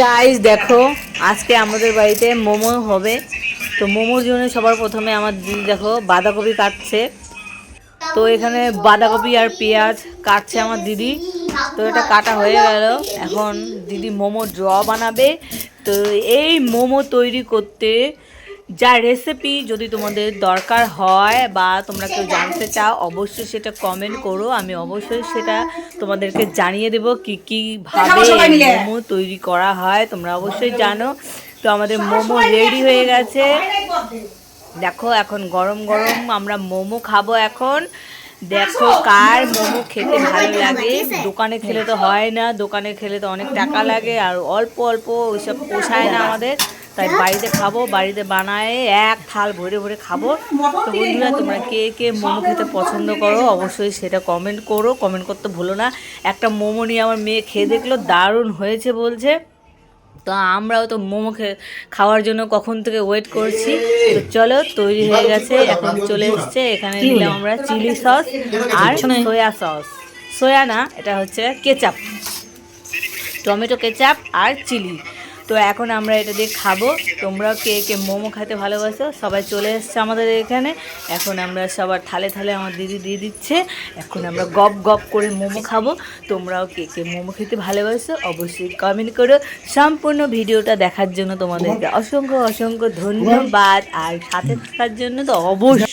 Guys দেখো, আজকে আমাদের বাড়িতে মোমো হবে। তো মোমোর জন্য সবার প্রথমে আমার দিদি দেখো, বাঁধাকপি কাটছে। তো এখানে বাঁধাকপি আর পেঁয়াজ কাটছে আমার দিদি। তো এটা কাটা হয়ে গেল। এখন দিদি মোমো ড্র বানাবে। তো এই মোমো তৈরি করতে যা রেসিপি যদি তোমাদের দরকার হয় বা তোমরা কেউ জানতে চাও অবশ্যই সেটা কমেন্ট করো। আমি অবশ্যই সেটা তোমাদেরকে জানিয়ে দেবো কি কি ভাবে মোমো তৈরি করা হয়। তোমরা অবশ্যই জানো। তো আমাদের মোমো রেডি হয়ে গেছে। দেখো এখন গরম গরম আমরা মোমো খাব এখন। দেখো কার মোমো খেতে ভালো লাগে। দোকানে খেলে তো হয় না। দোকানে খেলে তো অনেক টাকা লাগে আর অল্প অল্প ওইসব পোষায় না আমাদের। তাই বাড়িতে খাব বাড়িতে বানায় এক থাল ভরে ভরে খাব। তো বন্ধুরা তোমরা কে কে মোমো খেতে পছন্দ করো অবশ্যই সেটা কমেন্ট করো। কমেন্ট করতে ভুলো না। একটা মোমো নিয়ে আমার মেয়ে খেয়ে দেখল দারুণ হয়েছে বলছে। তো আমরাও তো মোমো খাওয়ার জন্য কখন থেকে ওয়েট করছি। তো চলো তৈরি হয়ে গেছে এখন চলে এসছে। এখানে দিলাম আমরা চিলি সস আর সয়া সস সয়া না এটা হচ্ছে কেচাপ টমেটো কেচাপ আর চিলি তো এখন আমরা এটা দিয়ে খাব। তোমরাও কে কে মোমো খেতে ভালোবাসো সবাই চলে এসছে আমাদের এখানে। এখন আমরা সবার থালে থালে আমার দিদি দিয়ে দিচ্ছে। এখন আমরা গপ গপ করে মোমো খাব। তোমরাও কে কে মোমো খেতে ভালোবাসো অবশ্যই কমেন্ট করো। সম্পূর্ণ ভিডিওটা দেখার জন্য তোমাদেরকে অসংখ্য অসংখ্য ধন্যবাদ। আর সাথে থাকার জন্য তো অবশ্যই